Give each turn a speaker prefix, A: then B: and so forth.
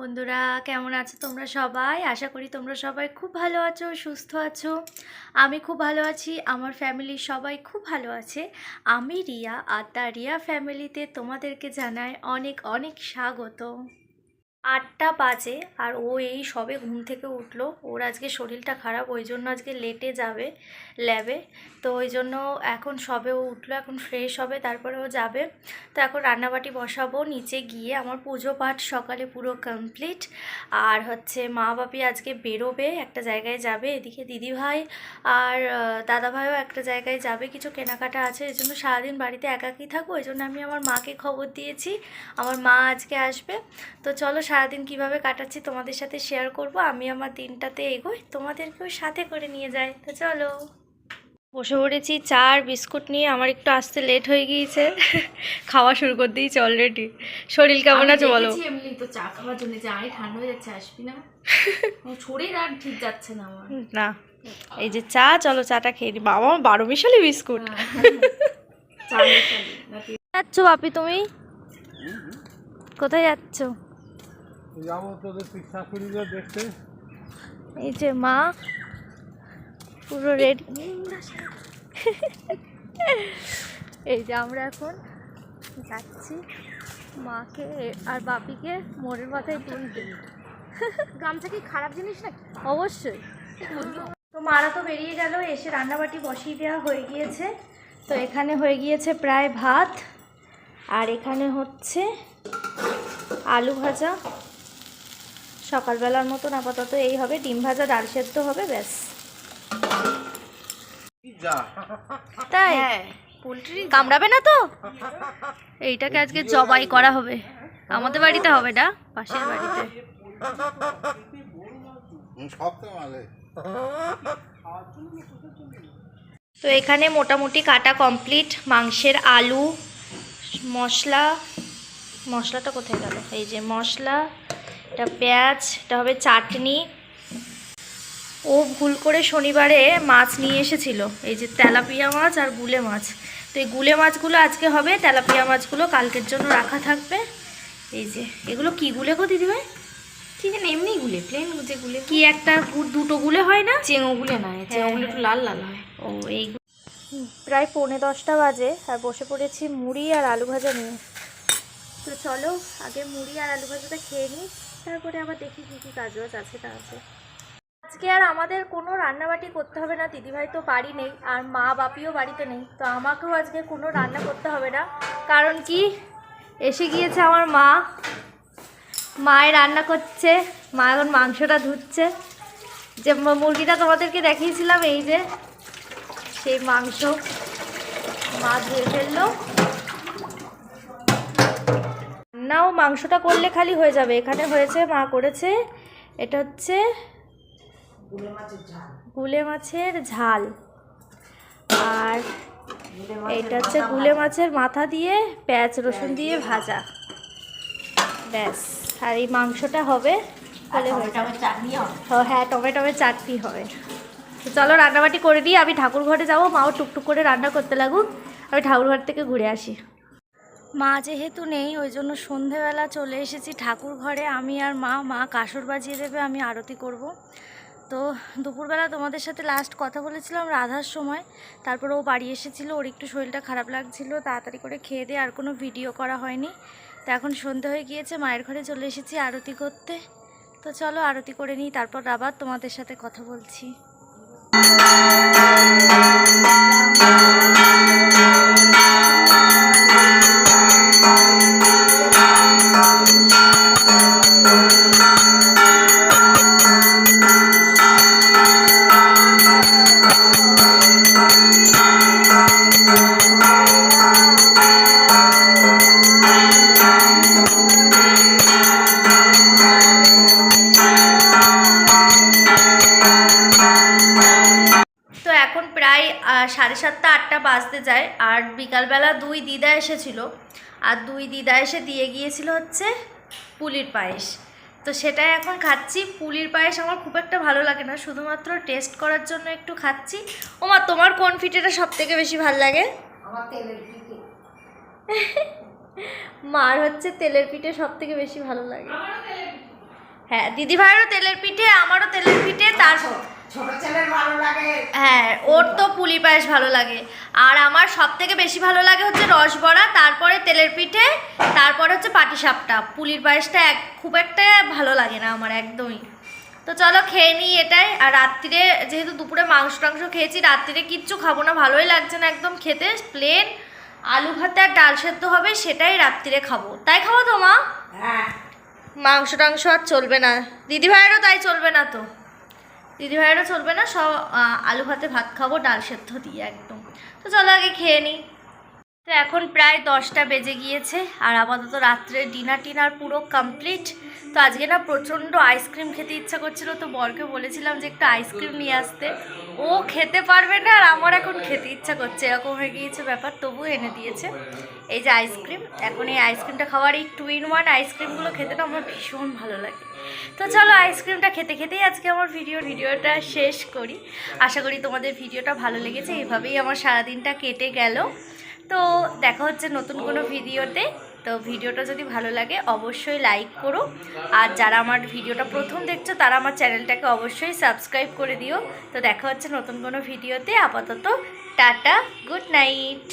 A: বন্ধুরা, কেমন আছো তোমরা সবাই? আশা করি তোমরা সবাই খুব ভালো আছো, সুস্থ আছো। আমি খুব ভালো আছি, আমার ফ্যামিলির সবাই খুব ভালো আছে। আমি রিয়া আর রিয়া ফ্যামিলিতে তোমাদেরকে জানাই অনেক অনেক স্বাগত। আটটা বাজে আর ও এই সবে ঘুম থেকে উঠল। ওর আজকে শরীরটা খারাপ, ওই জন্য আজকে লেটে যাবে ল্যাবে তো ওই জন্য এখন সবে ও উঠল, এখন ফ্রেশ হবে, তারপরে ও যাবে। তো এখন রান্নাবাটি বসাবো, নিচে গিয়ে আমার পুজো পাঠ সকালে পুরো কমপ্লিট আর হচ্ছে মা বাপি আজকে বেরোবে, একটা জায়গায় যাবে, এদিকে দিদিভাই আর দাদাভাইও একটা জায়গায় যাবে। কিছু কেনাকাটা আছে, এই জন্য সারাদিন বাড়িতে একাকি থাকব, ওই জন্য আমি আমার মাকে খবর দিয়েছি। আমার মা আজকে আসবে। তো চলো সারাদিন কীভাবে কাটাচ্ছি তোমাদের সাথে শেয়ার করব আমি আমার দিনটাতে এগোই তোমাদেরকেও সাথে করে নিয়ে যাই। তো চলো। বসে পড়েছি চা আর বিস্কুট নিয়ে আমার একটু আসতে লেট হয়ে গিয়েছে। খাওয়া শুরু করে দিয়েছি অলরেডি শরীর কেমন আছে বলো?
B: এমনি তো চা খাওয়ার জন্য যে আই ঠান্ডা হয়ে যাচ্ছে আসবি না। শরীর আর ঠিক যাচ্ছে না আমার।
A: না। এই যে চা চলো চাটা খেয়ে দিই বাবা আমার বারো মিশালি বিস্কুট। যাচ্ছ বাপি তুমি কোথায় যাচ্ছ
C: যাব তোদের তুই শাশুড়িকে দেখতে
A: এই যে মা পুরো রেডি। এই যে আমরা এখন যাচ্ছি মাকে আর বাপিকে মোড়ের মাথায় তুলতে
B: গামছা কি খারাপ জিনিস নাকি?
A: অবশ্যই। তো মারা তো বেরিয়ে গেল এসে রান্নাবাটি বসিয়ে দেওয়া হয়ে গিয়েছে। তো এখানে হয়ে গিয়েছে প্রায় ভাত আর এখানে হচ্ছে আলু ভাজা। সকালবেলার মতন আপাতত এই হবে ডিম ভাজা ডাল সেদ্ধ হবে ব্যাস। তাই?
B: পোলট্রি
A: কামড়াবে না তো? এইটাকে আজকে জবাই করা হবে। আমাদের বাড়িতে হবে না পাশের বাড়িতে।
C: তো
A: তো এখানে মোটামুটি কাটা কমপ্লিট। মাংসের আলু মশলা মশলাটা কোথায় গেল? এই যে মশলা এটা পেঁয়াজ এটা হবে চাটনি। ও ভুল করে শনিবারে মাছ নিয়ে এসেছিল। এই যে তেলাপিয়া মাছ আর গুলে মাছ। তো এই গুলে মাছগুলো আজকে হবে তেলাপিয়া মাছগুলো কালকের জন্য রাখা থাকবে। এই যে এগুলো কি গুলে গো দিদিভাই?
B: কি জানি এমনি গুলে প্লেন যে গুলে
A: কি একটা দুটো গুলে হয় না?
B: চেঙো গুলে না চেঙো গুলে একটু লাল লাল হয়।
A: ও এই প্রায় পৌনে দশটা বাজে আর বসে পড়েছি মুড়ি আর আলু ভাজা নিয়ে। তো চলো, আগে মুড়ি আর আলু ভাজাটা খেয়ে নিই, তারপরে আবার দেখি কী কী কাজ বাজ আছে না আছে। আজকে আর আমাদের কোনো রান্নাবাটি করতে হবে না, দিদিভাই তো বাড়ি নেই, আর মা বাপিও বাড়িতে নেই, তো আমাকেও আজকে কোনো রান্না করতে হবে না। কারণ কি, এসে গিয়েছে আমার মা মায়ের রান্না করছে, মা এখন মাংসটা ধুচ্ছে। যে মুরগিটা তোমাদেরকে দেখিয়েছিলাম, এই যে, সেই মাংস মা ধুয়ে ফেলল। নাও মাংসটা করলে খালি হয়ে যাবে। এখানে হয়েছে মা করেছে এটা হচ্ছে গুলে মাছের ঝাল। আর এটা হচ্ছে গুলে মাছের মাথা দিয়ে পেঁয়াজ রসুন দিয়ে ভাজা। ব্যাস আর এই মাংসটা হবে। হয়ে হ্যাঁ টমেটোমের চাটনি হবে। চলো রান্নাবাটি করে দিই। আমি ঠাকুর ঘরে যাব মাও টুকটুক করে রান্না করতে লাগুক। আমি ঠাকুর ঘর থেকে ঘুরে আসি। মা যেহেতু নেই, ওই জন্য সন্ধেবেলা চলে এসেছি ঠাকুর ঘরে। আমি আর মা মা কাসর বাজিয়ে দেবে, আমি আরতি করব। তো দুপুরবেলা তোমাদের সাথে লাস্ট কথা বলেছিলাম রাধার সময়। তারপর ও বাড়ি এসেছিল, ওর একটু শরীরটা খারাপ লাগছিল, তাড়াতাড়ি করে খেয়ে দিয়ে আর কোনো ভিডিও করা হয়নি। তো এখন সন্ধে হয়ে গিয়েছে, মায়ের ঘরে চলে এসেছি আরতি করতে। তো চলো আরতি করে নিই, তারপর আবার তোমাদের সাথে কথা বলছি। সাড়ে সাতটা আটটা বাজতে যায়। আর বিকালবেলা দুই দিদা এসেছিল। আর দুই দিদা এসে দিয়ে গিয়েছিল হচ্ছে পুলির পায়েস। তো সেটাই এখন খাচ্ছি। পুলির পায়েস আমার খুব একটা ভালো লাগে না। শুধুমাত্র টেস্ট করার জন্য একটু খাচ্ছি। ওমা তোমার কোন ফিটেটা সব থেকে বেশি ভালো লাগে? মার হচ্ছে তেলের পিঠে সব থেকে বেশি ভালো লাগে। হ্যাঁ দিদি ভাইয়েরও তেলের পিঠে আমারও তেলের পিঠে তার হ্যাঁ ওর তো পুলি পায়েস ভালো লাগে। আর আমার সব থেকে বেশি ভালো লাগে হচ্ছে রসবড়া তারপরে তেলের পিঠে তারপরে হচ্ছে পাটিসাপটা পুলির পায়েসটা এক খুব একটা ভালো লাগে না আমার একদমই। তো চলো খেয়ে নিই এটাই। আর রাত্রিরে যেহেতু দুপুরে মাংস টাংস খেয়েছি রাত্রিরে কিচ্ছু খাব না ভালোই লাগছে না একদম খেতে। প্লেন আলু ভাতে আর ডাল সেদ্ধ হবে সেটাই রাত্রিরে খাব। তাই খাব তো মা?
D: হ্যাঁ।
A: মাংস টাংস আর চলবে না। দিদি ভাইয়েরও তাই চলবে না তো। দিদি ভাইয়েরও চলবে না, সব আলু ভাতে ভাত খাব, ডাল সেদ্ধ দিয়ে একদম। তো চলো আগে খেয়ে নিই তো এখন প্রায় দশটা বেজে গিয়েছে আর আপাতত রাত্রে ডিনার টিনার পুরো কমপ্লিট তো আজকে না প্রচণ্ড আইসক্রিম খেতে ইচ্ছা করছিল, তো বরকে বলেছিলাম যে একটু আইসক্রিম নিয়ে আসতে। ও খেতে পারবে না আর আমার এখন খেতে ইচ্ছা করছে, এরকম হয়ে গিয়েছে ব্যাপার তবু এনে দিয়েছে। এই যে আইসক্রিম এখন এই আইসক্রিমটা খাওয়ার এই টু ইন ওয়ান আইসক্রিমগুলো খেতে না আমার ভীষণ ভালো লাগে। তো চলো আইসক্রিমটা খেতে খেতেই আজকে আমার ভিডিও ভিডিওটা শেষ করি। আশা করি তোমাদের ভিডিওটা ভালো লেগেছে, এভাবেই আমার সারাদিনটা কেটে গেল। তো দেখা হচ্ছে নতুন কোনো ভিডিওতে। তো ভিডিওটা যদি ভালো লাগে, অবশ্যই লাইক করো। আর যারা আমার ভিডিওটা প্রথম দেখছ, তারা আমার চ্যানেলটাকে অবশ্যই সাবস্ক্রাইব করে দিও। তো দেখা হচ্ছে নতুন কোনো ভিডিওতে। আপাতত টাটা গুড নাইট